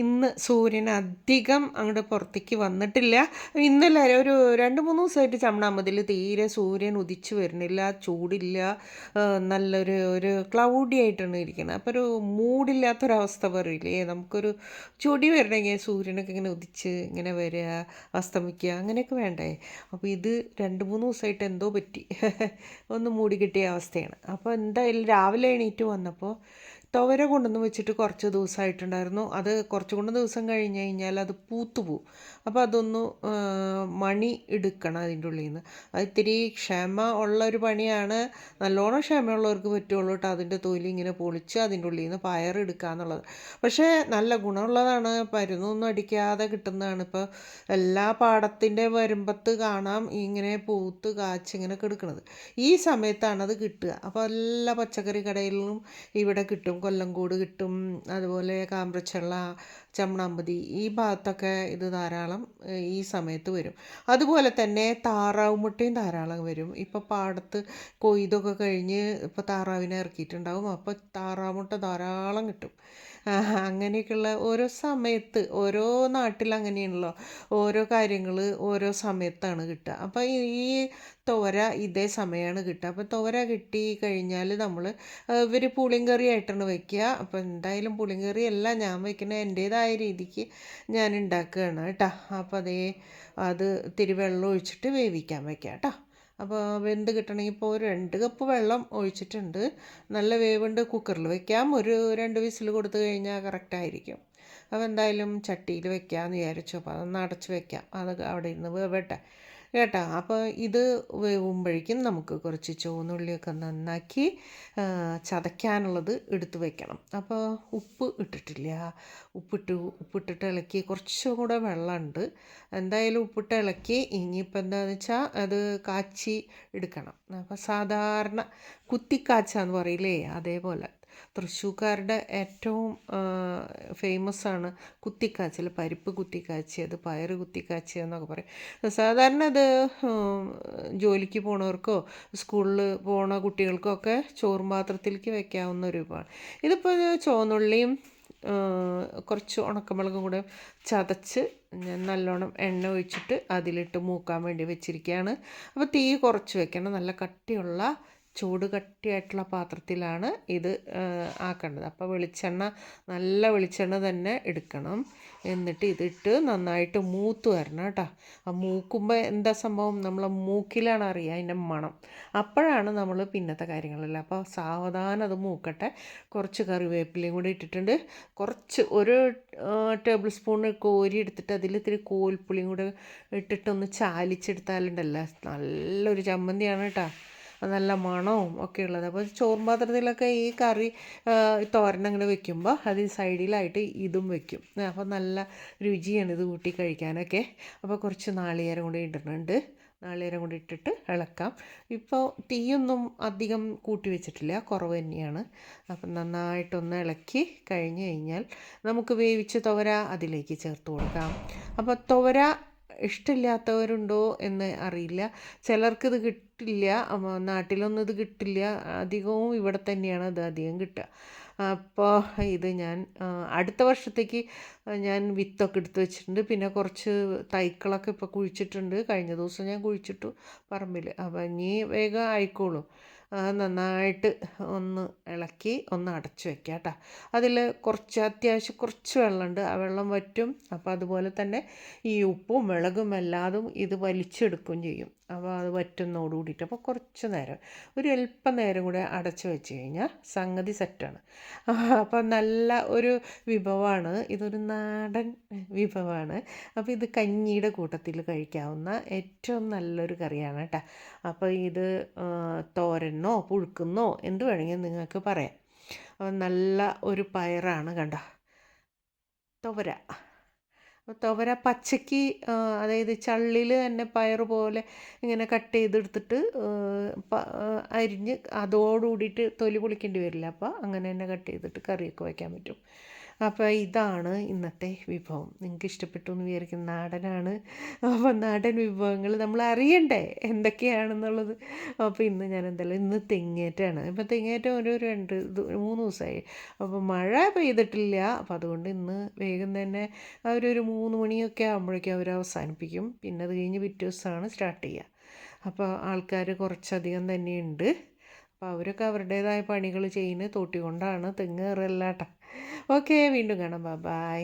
ഇന്ന് സൂര്യൻ അധികം അങ്ങോട്ട് പുറത്തേക്ക് വന്നിട്ടില്ല. ഇന്നലെ ഒരു രണ്ട് മൂന്ന് ദിവസമായിട്ട് ചമ്മണാമതിൽ തീരെ സൂര്യൻ ഉദിച്ചു വരുന്നില്ല ചൂടില്ല. നല്ലൊരു ഒരു ക്ലൗഡി ആയിട്ടാണ് ഇരിക്കുന്നത്. അപ്പോൾ ഒരു മൂടില്ലാത്തൊരവസ്ഥ പറയില്ലേ? നമുക്കൊരു ചൊടി വരണമെങ്കിൽ സൂര്യനൊക്കെ ഇങ്ങനെ ഉദിച്ച് ഇങ്ങനെ വരിക അസ്തമിക്കുക അങ്ങനെയൊക്കെ വേണ്ടേ? അപ്പോൾ ഇത് രണ്ട് മൂന്ന് ദിവസമായിട്ട് എന്തോ പറ്റി. ഒന്ന് മൂടി കിട്ടിയ അവസ്ഥയാണ്. അപ്പോൾ എന്തായാലും രാവിലെ എണീറ്റ് വന്നപ്പോൾ തുവര കൊണ്ടുവന്ന് വെച്ചിട്ട് കുറച്ച് ദിവസമായിട്ടുണ്ടായിരുന്നു. അത് കുറച്ച് കൂടെ ദിവസം കഴിഞ്ഞ് കഴിഞ്ഞാൽ അത് പൂത്തു പോവും. അപ്പോൾ അതൊന്ന് മണി എടുക്കണം അതിന്റെ ഉള്ളിൽ നിന്ന് അത് ഇത്തിരി ക്ഷമ ഉള്ള ഒരു പണിയാണ്. നല്ലോണം ക്ഷമയുള്ളവർക്ക് പറ്റുള്ളൂ കേട്ടോ അതിന്റെ തൊലി ഇങ്ങനെ പൊളിച്ച് അതിന്റെ ഉള്ളിൽ നിന്ന് പയറെടുക്കുക എന്നുള്ളത്. പക്ഷേ നല്ല ഗുണമുള്ളതാണ്. മരുന്നൊന്നും അടിക്കാതെ കിട്ടുന്നതാണ്. ഇപ്പോൾ എല്ലാ പാടത്തിന്റെ വരുമ്പത്ത് കാണാം ഇങ്ങനെ പൂത്ത് കാച്ച് ഇങ്ങനെ കിടക്കുന്നത് ഈ സമയത്താണ് അത് കിട്ടുക. അപ്പോൾ എല്ലാ പച്ചക്കറി കടയിലും ഇവിടെ കിട്ടും. കൊല്ലംകോട് കിട്ടും. അതുപോലെ കാമ്പ്രച്ചള്ള ചമ്മണാമ്പതി ഈ ഭാഗത്തൊക്കെ ഇത് ധാരാളം ഈ സമയത്ത് വരും. അതുപോലെ തന്നെ താറാവ് മുട്ടയും ധാരാളം വരും. ഇപ്പോൾ പാടത്ത് കൊയ്തൊക്കെ കഴിഞ്ഞ് ഇപ്പോൾ താറാവിനെ ഇറക്കിയിട്ടുണ്ടാവും. അപ്പോൾ താറാവ് മുട്ട ധാരാളം കിട്ടും. അങ്ങനെയൊക്കെയുള്ള ഓരോ സമയത്ത് ഓരോ നാട്ടിൽ അങ്ങനെയാണല്ലോ. ഓരോ കാര്യങ്ങൾ ഓരോ സമയത്താണ് കിട്ടുക. അപ്പോൾ ഈ തോര ഇതേ സമയമാണ് കിട്ടുക. അപ്പോൾ തോര കിട്ടി കഴിഞ്ഞാൽ നമ്മൾ ഇവർ പുളിങ്കറി ആയിട്ടാണ് വെക്കുക. അപ്പോൾ എന്തായാലും പുളിങ്കറി അല്ല ഞാൻ വയ്ക്കുന്ന എന്റേതായ രീതിക്ക് ഞാൻ ഉണ്ടാക്കുകയാണ് കേട്ടോ. അപ്പോൾ അതേ അത് ഇത്തിരി വെള്ളം ഒഴിച്ചിട്ട് വേവിക്കാൻ വെക്കാം കേട്ടോ. അപ്പോൾ വെന്ത് കിട്ടണമെങ്കിൽ ഇപ്പോൾ ഒരു രണ്ട് കപ്പ് വെള്ളം ഒഴിച്ചിട്ടുണ്ട്. നല്ല വേവുണ്ട് കുക്കറിൽ വെക്കാം. ഒരു രണ്ട് വിസിൽ കൊടുത്തു കഴിഞ്ഞാൽ കറക്റ്റായിരിക്കും അപ്പോൾ എന്തായാലും ചട്ടിയിൽ വെക്കാമെന്ന് വിചാരിച്ചു. അപ്പോൾ അതൊന്ന് അടച്ച് വെക്കാം. അത് അവിടെ ഇരുന്ന് വേവട്ടെ. കേട്ടോ. അപ്പോൾ ഇത് വേവുമ്പോഴേക്കും നമുക്ക് കുറച്ച് ചുവന്നുള്ളിയൊക്കെ നന്നാക്കി ചതയ്ക്കാനുള്ളത് എടുത്തു വയ്ക്കണം അപ്പോൾ ഉപ്പ് ഇട്ടിട്ടില്ല. ഉപ്പിട്ട് ഉപ്പിട്ടിട്ട് ഇളക്കി കുറച്ചും കൂടെ വെള്ളമുണ്ട്. എന്തായാലും ഉപ്പിട്ട് ഇളക്കി ഇനിയിപ്പോൾ എന്താണെന്ന് വെച്ചാൽ അത് കാച്ചി എടുക്കണം. അപ്പോൾ സാധാരണ കുത്തിക്കാച്ചാന്ന് പറയില്ലേ അതേപോലെ. തൃശ്ശൂർക്കാരുടെ ഏറ്റവും ഫേമസ് ആണ് കുത്തിക്കാച്ചൽ പരിപ്പ് കുത്തിക്കാച്ചിയത് പയർ കുത്തിക്കാച്ചിയത് എന്നൊക്കെ പറയും. സാധാരണ അത് ജോലിക്ക് പോണവർക്കോ സ്കൂളിൽ പോണ കുട്ടികൾക്കോ ഒക്കെ ചോറും പാത്രത്തിലേക്ക് വെക്കാവുന്ന ഒരു വിഭവമാണ്. ഇതിപ്പോൾ ചുവന്നുള്ളിയും കുറച്ച് ഉണക്കമുളകും കൂടെ ചതച്ച് ഞാൻ നല്ലോണം എണ്ണ ഒഴിച്ചിട്ട് അതിലിട്ട് മൂക്കാൻ വേണ്ടി വെച്ചിരിക്കുകയാണ്. അപ്പോൾ തീ കുറച്ച് വെക്കണം. നല്ല കട്ടിയുള്ള ചൂട് കട്ടിയായിട്ടുള്ള പാത്രത്തിലാണ് ഇത് ആക്കേണ്ടത്. അപ്പോൾ വെളിച്ചെണ്ണ നല്ല വെളിച്ചെണ്ണ തന്നെ എടുക്കണം. എന്നിട്ട് ഇതിട്ട് നന്നായിട്ട് മൂത്ത് വരണം കേട്ടോ. ആ മൂക്കുമ്പോൾ എന്താ സംഭവം? നമ്മൾ മൂക്കിലാണ് അറിയുക അതിന്റെ മണം. അപ്പോഴാണ് നമ്മൾ പിന്നത്തെ കാര്യങ്ങളെല്ലാം. അപ്പോൾ സാവധാനം അത് മൂക്കട്ടെ. കുറച്ച് കറിവേപ്പിലയും കൂടി ഇട്ടിട്ടുണ്ട്. കുറച്ച് ഒരു ടേബിൾ സ്പൂൺ കോരി എടുത്തിട്ട് അതിൽ ഇത്തിരി കോൽപ്പുളിയും കൂടെ ഇട്ടിട്ടൊന്ന് ചാലിച്ചെടുത്താലുണ്ടല്ലോ. നല്ലൊരു ചമ്മന്തിയാണ് കേട്ടോ. നല്ല മണവും ഒക്കെ ഉള്ളത്. അപ്പോൾ ചോറും പാത്രത്തിലൊക്കെ ഈ കറി തോരൻ അങ്ങനെ വെക്കുമ്പോൾ അത് സൈഡിലായിട്ട് ഇതും വെക്കും. അപ്പോൾ നല്ല രുചിയാണ് ഇത് കൂട്ടി കഴിക്കാനൊക്കെ. അപ്പോൾ കുറച്ച് നാളികേരം കൂടി ഇടുന്നുണ്ട് നാളികേരം കൂടി ഇട്ടിട്ട് ഇളക്കാം. ഇപ്പോൾ തീയൊന്നും അധികം കൂട്ടി വെച്ചിട്ടില്ല. കുറവ് തന്നെയാണ്. അപ്പം നന്നായിട്ടൊന്ന് ഇളക്കി കഴിഞ്ഞ് കഴിഞ്ഞാൽ നമുക്ക് വേവിച്ച തുവര അതിലേക്ക് ചേർത്ത് കൊടുക്കാം. അപ്പോൾ തുവര ഇഷ്ടമില്ലാത്തവരുണ്ടോ എന്ന് അറിയില്ല. ചിലർക്കിത് കിട്ടില്ല. നാട്ടിലൊന്നും ഇത് കിട്ടില്ല. അധികവും ഇവിടെ തന്നെയാണ് ഇത് അധികം കിട്ടുക. അപ്പോൾ ഇത് ഞാൻ അടുത്ത വർഷത്തേക്ക് ഞാൻ വിത്തൊക്കെ എടുത്ത് വെച്ചിട്ടുണ്ട്. പിന്നെ കുറച്ച് തൈക്കളൊക്കെ ഇപ്പോൾ കുഴിച്ചിട്ടുണ്ട്. കഴിഞ്ഞ ദിവസം ഞാൻ കുഴിച്ചിട്ടു പറമ്പിൽ അപ്പോൾ ഇനി വേഗം ആയിക്കോളും. നന്നായിട്ട് ഒന്ന് ഇളക്കി ഒന്ന് അടച്ചു വെക്കുക കേട്ടോ. അതിൽ കുറച്ച് അത്യാവശ്യം കുറച്ച് വെള്ളമുണ്ട്. ആ വെള്ളം വറ്റും. അപ്പോൾ അതുപോലെ തന്നെ ഈ ഉപ്പും മുളകും എല്ലാതും ഇത് വലിച്ചെടുക്കുകയും ചെയ്യും. അപ്പോൾ അത് വറ്റുന്നതോട് കൂടിയിട്ട് അപ്പോൾ കുറച്ച് നേരം ഒരു അല്പം നേരം കൂടെ അടച്ചു വെച്ച് കഴിഞ്ഞാൽ സംഗതി സെറ്റാണ് അപ്പോൾ നല്ല ഒരു വിഭവമാണ്. ഇതൊരു നാടൻ വിഭവമാണ്. അപ്പോൾ ഇത് കഞ്ഞിയുടെ കൂട്ടത്തിൽ കഴിക്കാവുന്ന ഏറ്റവും നല്ലൊരു കറിയാണ് കേട്ടോ അപ്പോൾ ഇത് തോരനോ പുഴുക്കുന്നോ എന്ത് വേണമെങ്കിലും നിങ്ങൾക്ക് പറയാം. നല്ല ഒരു പയറാണ് കണ്ട? തുവര അപ്പോൾ തുവര പച്ചയ്ക്ക് അതായത് ചള്ളിൽ തന്നെ പയർ പോലെ ഇങ്ങനെ കട്ട് ചെയ്തെടുത്തിട്ട് അരിഞ്ഞ് അതോടുകൂടിയിട്ട് തൊലി പൊളിക്കേണ്ടി വരില്ല. അപ്പോൾ അങ്ങനെ തന്നെ കട്ട് ചെയ്തിട്ട് കറിയൊക്കെ വയ്ക്കാൻ പറ്റും. അപ്പോൾ ഇതാണ് ഇന്നത്തെ വിഭവം. നിങ്ങൾക്ക് ഇഷ്ടപ്പെട്ടു എന്ന് വിചാരിക്കുന്ന. നാടനാണ്. അപ്പോൾ നാടൻ വിഭവങ്ങൾ നമ്മൾ അറിയണ്ടേ എന്തൊക്കെയാണെന്നുള്ളത്. അപ്പോൾ ഇന്ന് ഞാൻ എന്തായാലും ഇന്ന് തെങ്ങേറ്റാണ് ഇപ്പോൾ തെങ്ങേറ്റം ഒരു രണ്ട് മൂന്ന് ദിവസമായി. അപ്പോൾ മഴ പെയ്തിട്ടില്ല. അപ്പോൾ അതുകൊണ്ട് ഇന്ന് വേഗം തന്നെ അവരൊരു മൂന്ന് മണിയൊക്കെ ആകുമ്പോഴേക്കും അവർ അവസാനിപ്പിക്കും. പിന്നെ അത് കഴിഞ്ഞ് പിറ്റേ ദിവസമാണ് സ്റ്റാർട്ട് ചെയ്യുക. അപ്പോൾ ആൾക്കാർ കുറച്ചധികം തന്നെയുണ്ട് അപ്പോൾ അവരൊക്കെ അവരുടേതായ പണികൾ ചെയ്യുന്നത് തൊട്ടി കൊണ്ടാണ് തെങ്ങ് കയറല്ലാട്ട ഓക്കെ വീണ്ടും കാണാം. ബൈ